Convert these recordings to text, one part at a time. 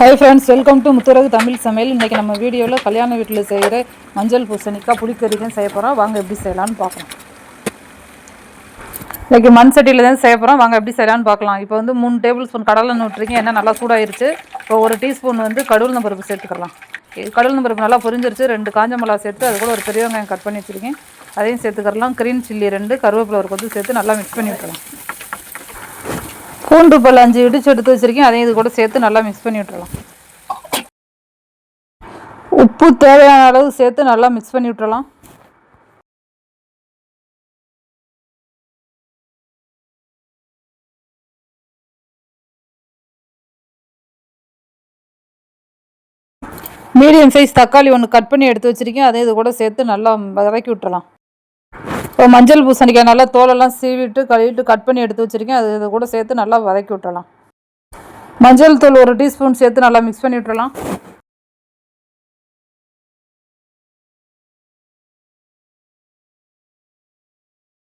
Hi friends welcome to Muthuragu Tamil Samayal இன்றைக்கி நம்ம வீடியோவில் கல்யாண வீட்டில் செய்கிற மஞ்சள் பூசணிக்காய் புளிக்கறிக்கும் செய்ய போகிறோம் வாங்க எப்படி செய்யலாம்னு பார்க்கலாம். இன்றைக்கி மண் சட்டியில் தான் செய்ய போகிறோம் வாங்க எப்படி செய்யலாம்னு பார்க்கலாம். இப்போ வந்து மூணு டேபிள் ஸ்பூன் கடலை விட்டுருக்கீங்க என்ன நல்லா சூடாயிருச்சு. இப்போ ஒரு டீஸ்பூன் வந்து கடவுள் பருப்பு சேர்த்துக்கலாம். கடவுள் பருப்பு நல்லா பொரிஞ்சிருச்சு. ரெண்டு காஞ்ச மிளகா சேர்த்து அது கூட ஒரு பெரிய வெங்காயம் கட் பண்ணி வச்சுருக்கேன். அதையும் சேர்த்துக்கலாம். க்ரீன் சில்லி ரெண்டு கருவேப்பிலை ஒரு கொத்து சேர்த்து நல்லா மிக்ஸ் பண்ணி விட்டுறலாம் பூண்டு பல் அஞ்சு இடிச்சு எடுத்து வச்சிருக்கேன் அதையும் இது கூட சேர்த்து நல்லா மிக்ஸ் பண்ணி விட்டுறலாம். உப்பு தேவையான அளவு சேர்த்து நல்லா மிக்ஸ் பண்ணி விட்டுறலாம். மீடியம் சைஸ் தக்காளி ஒன்று கட் பண்ணி எடுத்து வச்சுருக்கேன் அதையும் இது கூட சேர்த்து நல்லா வதக்கி விட்டுறலாம். இப்போ மஞ்சள் பூசணிக்காய் நல்லா தோலெல்லாம் சீவிட்டு கழுவிட்டு கட் பண்ணி எடுத்து வச்சுருக்கேன். அது இது கூட சேர்த்து நல்லா வதக்கி விட்டுறலாம். மஞ்சள் தூள் ஒரு டீஸ்பூன் சேர்த்து நல்லா மிக்ஸ் பண்ணி விட்டுறலாம்.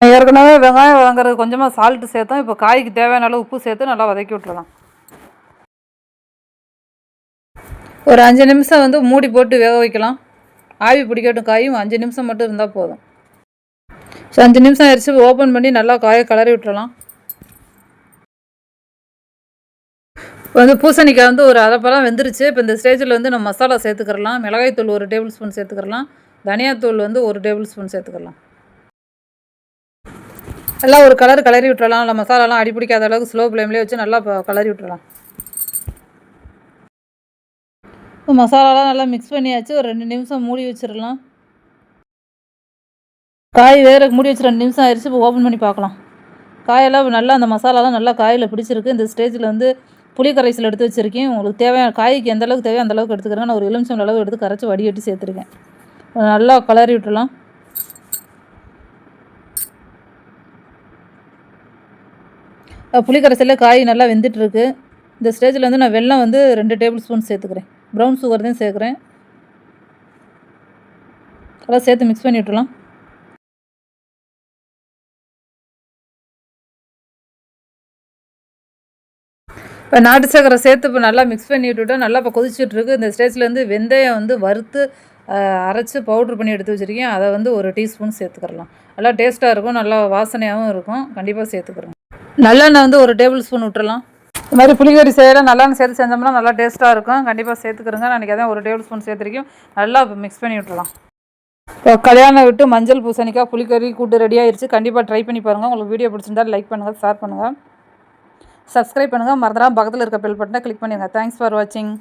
ஏற்கனவே வெங்காயம் வதங்குறது கொஞ்சமாக சால்ட்டு சேர்த்தோம். இப்போ காய்க்கு தேவையான அளவு உப்பு சேர்த்து நல்லா வதக்கி விட்டுறலாம். ஒரு அஞ்சு நிமிஷம் வந்து மூடி போட்டு வேக வைக்கலாம். ஆவி பிடிக்கட்டும் காயும் அஞ்சு நிமிஷம் மட்டும் இருந்தால் போதும். ஸோ அஞ்சு நிமிஷம் ஆயிடுச்சு ஓப்பன் பண்ணி நல்லா காய கலரி விட்டுறலாம். வந்து பூசணிக்காய் வந்து ஒரு அரைப்பெல்லாம் வெந்துருச்சு. இப்போ இந்த ஸ்டேஜில் வந்து நம்ம மசாலா சேர்த்துக்கிறலாம். மிளகாய்த்தூள் ஒரு டேபிள் ஸ்பூன் சேர்த்துக்கிறலாம். தனியாத்தூள் வந்து ஒரு டேபிள் ஸ்பூன் சேர்த்துக்கலாம். எல்லாம் ஒரு கலர் கலரி விட்டுறலாம். இல்லை மசாலாலாம் அடி பிடிக்காத அளவுக்கு ஸ்லோ ஃப்ளேம்லேயே வச்சு நல்லா கலரி விட்டுறலாம். இப்போ மசாலாலாம் நல்லா மிக்ஸ் பண்ணியாச்சு. ஒரு ரெண்டு நிமிஷம் மூடி வச்சிடலாம் காய் வேறு மூடி வச்சு ரெண்டு நிமிஷம் ஆயிடுச்சு இப்போ ஓப்பன் பண்ணி பார்க்கலாம். காயெல்லாம் நல்லா அந்த மசாலாலாம் நல்லா காயில் பிடிச்சிருக்கு. இந்த ஸ்டேஜில் வந்து புளி கரைசல் எடுத்து வச்சுருக்கேன். உங்களுக்கு தேவையான காய்க்கு எந்த அளவுக்கு தேவையோ அந்த அளவுக்கு எடுத்துக்கிறேன். நான் ஒரு எலுமிச்சம் அளவு எடுத்து கரைச்சி வடிகட்டி சேர்த்துருக்கேன். நல்லா கலரி விட்டுலாம் புளி கரைசலில் காய் நல்லா வெந்துட்டுருக்கு. இந்த ஸ்டேஜில் வந்து நான் வெள்ளம் வந்து ரெண்டு டேபிள் ஸ்பூன் சேர்த்துக்கிறேன். ப்ரௌன் சுகர் தான் சேர்க்குறேன். அதெல்லாம் சேர்த்து மிக்ஸ் பண்ணி விட்டுலாம் இப்போ நாட்டு சக்கரை சேர்த்து இப்போ நல்லா மிக்ஸ் பண்ணி விட்டுவிட்டோம் நல்லா இப்போ கொதிச்சுட்ருக்கு இந்த ஸ்டேஜ்லேருந்து வெந்தயம் வந்து வறுத்து அரைச்சி பவுட்ரு பண்ணி எடுத்து வச்சுருக்கேன். அதை வந்து ஒரு டீஸ்பூன் சேர்த்துக்கிறலாம். நல்லா டேஸ்ட்டாக இருக்கும். நல்லா வாசனையாகவும் இருக்கும். கண்டிப்பாக சேர்த்துக்கிறோம். நல்லெண்ணெய் வந்து ஒரு டேபிள் ஸ்பூன் விட்டுறலாம் இது மாதிரி புளிக்கறி செய்யலாம் நல்லெண்ணெய் சேர்த்து செஞ்சோம்னா நல்லா டேஸ்ட்டாக இருக்கும். கண்டிப்பாக சேர்த்துக்கிறோங்க. அன்றைக்கி அதான் ஒரு டேபிள் ஸ்பூன் சேர்த்துருக்கோம் நல்லா இப்போ மிக்ஸ் பண்ணி விட்டுறலாம். இப்போ கல்யாணம் விட்டு மஞ்சள் பூசணிக்காய் புளிக்கறி கூட்டு ரெடி ஆயிடுச்சு கண்டிப்பாக ட்ரை பண்ணி பாருங்கள் உங்களுக்கு வீடியோ பிடிச்சிருந்தா லைக் பண்ணுங்கள் ஷேர் பண்ணுங்கள் சப்ஸ்கிரைப் பண்ணுங்கள் மறந்துடாமல் பக்கத்தில் இருக்க பெல் பட்டனை கிளிக் பண்ணிடுங்க. தேங்க்ஸ் ஃபார் வாட்சிங்